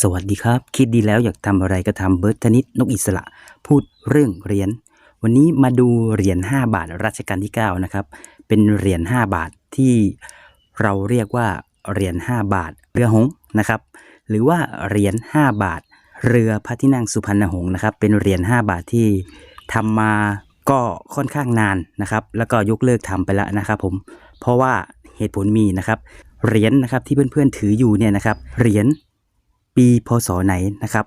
สวัสดีครับ คิดดีแล้วอยากทำอะไรก็ทำเบิร์ตธนิตนกอิสระ พูดเรื่องเหรียญวันนี้มาดูเหรียญ5บาทรัชกาลที่9นะครับเป็นเหรียญ5บาทที่เราเรียกว่าเหรียญ5บาทเรือหงส์นะครับหรือว่าเหรียญ5บาท เรือพระที่นั่งสุพรรณหงส์นะครับเป็นเหรียญ5บาทที่ทำมาก็ค่อนข้างนานนะครับ แล้วก็ยกเลิกทำไปแล้วนะครับผมเพราะว่าเหตุผลมีนะครับเหรียญนะครับที่เพื่อนๆถืออยู่เนี่ยนะครับเหรียญ ปีพศไหนนะครับ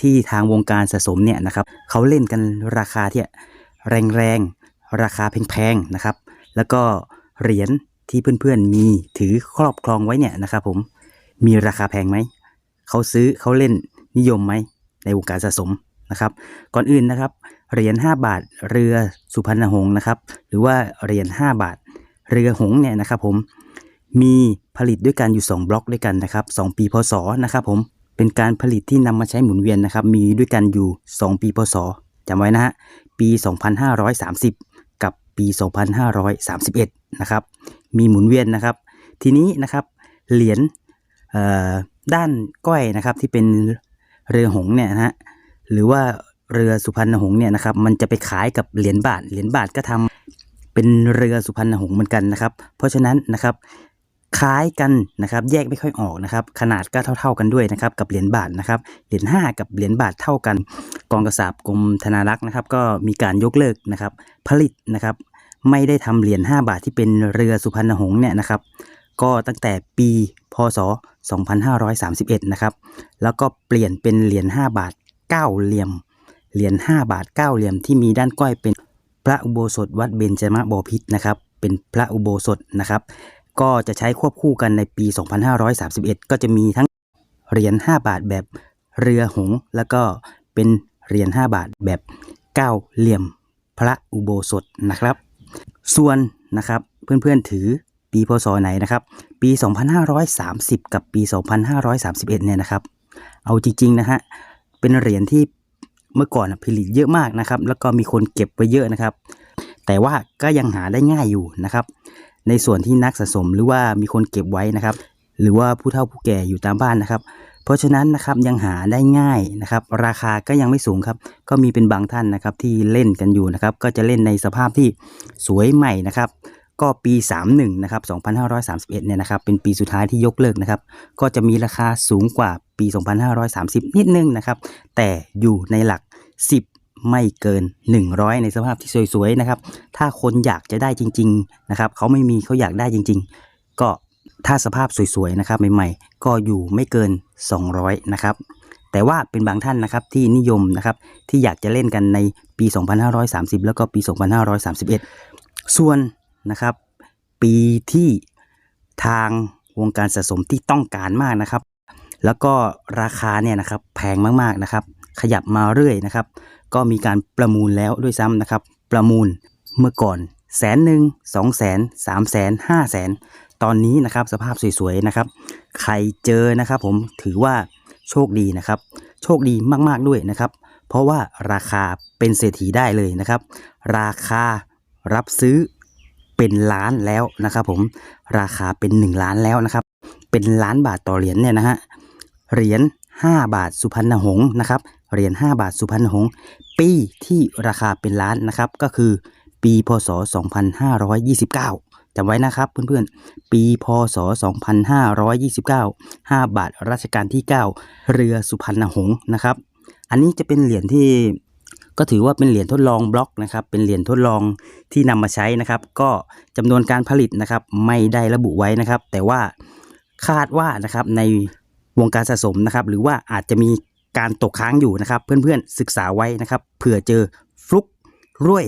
ที่ทางวงการสะสมเนี่ยนะครับเขาเล่นกันราคาที่แรงๆ ราคาแพงๆนะครับ แล้วก็เหรียญที่เพื่อนๆมีถือครอบครองไว้เนี่ยนะครับ ผมมีราคาแพงไหมเขาซื้อเขาเล่นนิยมไหมในวงการสะสมนะครับ ก่อนอื่นนะครับเหรียญ5บาทเรือสุพรรณหงส์นะครับ หรือว่าเหรียญ5บาทเรือหงส์เนี่ยนะครับ ผมมีผลิตด้วยกันอยู่ 2 บล็อกด้วยกันนะครับ 2 ปีพศนะครับ ผม เป็นการผลิตที่นำมาใช้หมุนเวียนนะครับ มีด้วยกันอยู่ 2 ปีพศจำไว้นะฮะ ปี 2530 กับปี 2531 นะครับ มีหมุนเวียนนะครับ ทีนี้นะครับเหรียญเอ่อด้านก้อยนะครับที่เป็นเรือหงเนี่ยนะฮะ หรือว่าเรือสุพรรณหงเนี่ยนะครับ มันจะไปขายกับเหรียญบาท เหรียญบาทก็ทำเป็นเรือสุพรรณหงส์เหมือนกันนะครับ เพราะฉะนั้นนะครับ คล้ายกันนะครับ แยกไม่ค่อยออกนะครับ ขนาดก็เท่า ๆกันด้วยนะครับ กับเหรียญบาทนะครับ เหรียญ5กับเหรียญบาทเท่ากัน กองกระสาบกรมธนารักษ์นะครับ ก็มีการยกเลิกนะครับ ผลิตนะครับ ไม่ได้ทำเหรียญ5บาทที่เป็นเรือสุพรรณหงส์เนี่ยนะครับ ก็ตั้งแต่ปีพศ 2531 นะครับ แล้วก็เปลี่ยนเป็นเหรียญ5บาท 9 เหลี่ยม เหรียญ5บาท 9 เหลี่ยมที่มีด้านก้อยเป็นพระอุโบสถวัดเบญจมบพิตรนะครับ เป็นพระอุโบสถนะครับ ก็จะใช้ควบคู่กันในปี 2531 ก็จะมีทั้งเหรียญ5บาทแบบเรือหงส์แล้วก็เป็นเหรียญ5บาทแบบ9เหลี่ยมพระอุโบสถนะครับ ส่วนนะครับเพื่อนๆถือปีพศไหนนะครับ ปี 2530 กับปี 2531 เนี่ยนะครับ เอาจริงๆนะฮะเป็นเหรียญที่เมื่อก่อนผลิตเยอะมากนะครับ แล้วก็มีคนเก็บไว้เยอะนะครับ แต่ว่าก็ยังหาได้ง่ายอยู่นะครับ ในส่วนที่นักสะสมหรือว่ามีคนเก็บไว้นะครับ หรือว่าผู้เฒ่าผู้แก่อยู่ตามบ้านนะครับ เพราะฉะนั้นนะครับยังหาได้ง่ายนะครับ ราคาก็ยังไม่สูงครับ ก็มีเป็นบางท่านนะครับที่เล่นกันอยู่นะครับ ก็จะเล่นในสภาพที่สวยใหม่นะครับก็ปี 31 นะครับ 2531 เนี่ยนะครับ เป็นปีสุดท้ายที่ยกเลิกนะครับ ก็จะมีราคาสูงกว่าปี 2530 นิดนึงนะครับ แต่อยู่ในหลัก 10 ไม่เกิน 100 ในสภาพที่สวยๆนะครับ ถ้าคนอยากจะได้จริง ๆนะครับ เขาไม่มีเขาอยากได้จริง ๆ ก็ถ้าสภาพสวยๆนะครับใหม่ๆ ก็อยู่ไม่เกิน 200 นะครับ แต่ว่าเป็นบางท่านนะครับที่นิยมนะครับที่อยากจะเล่นกันในปี 2530 แล้วก็ปี 2531 ส่วนนะครับปีที่ทางวงการสะสมที่ต้องการมากนะครับ แล้วก็ราคาเนี่ยนะครับแพงมากๆนะครับ ขยับมาเรื่อยนะครับ ก็มีการประมูลแล้วด้วยซ้ำนะครับ ประมูลเมื่อก่อนแสนหนึ่งสองแสนสามแสนห้าแสนตอนนี้นะครับสภาพสวยๆนะครับ ใครเจอนะครับ ผมถือว่าโชคดีนะครับ โชคดีมากๆด้วยนะครับ เพราะว่าราคาเป็นเศรษฐีได้เลยนะครับ ราคารับซื้อเป็นล้านแล้วนะครับผมราคาเป็น 1 ล้านแล้วนะครับ เป็นล้านบาทต่อเหรียญเนี่ยนะฮะเหรียญ5บาทสุพรรณหงษ์นะครับเหรียญ5บาทสุพรรณหงษ์ ปีที่ราคาเป็นล้านนะครับ ก็คือปีพศ 2529จำไว้นะครับเพื่อนๆ ปีพศ 2529 5 บาทรัชกาลที่ 9 เรือสุพรรณหงษ์นะครับ อันนี้จะเป็นเหรียญที่ก็ถือว่าเป็นเหรียญทดลองบล็อกนะครับ เป็นเหรียญทดลองที่นำมาใช้นะครับ ก็จำนวนการผลิตนะครับ ไม่ได้ระบุไว้นะครับ แต่ว่าคาดว่านะครับในวงการสะสมนะครับ หรือว่าอาจจะมี การตกค้างอยู่นะครับ เพื่อนๆศึกษาไว้นะครับเผื่อเจอฟลุกรวย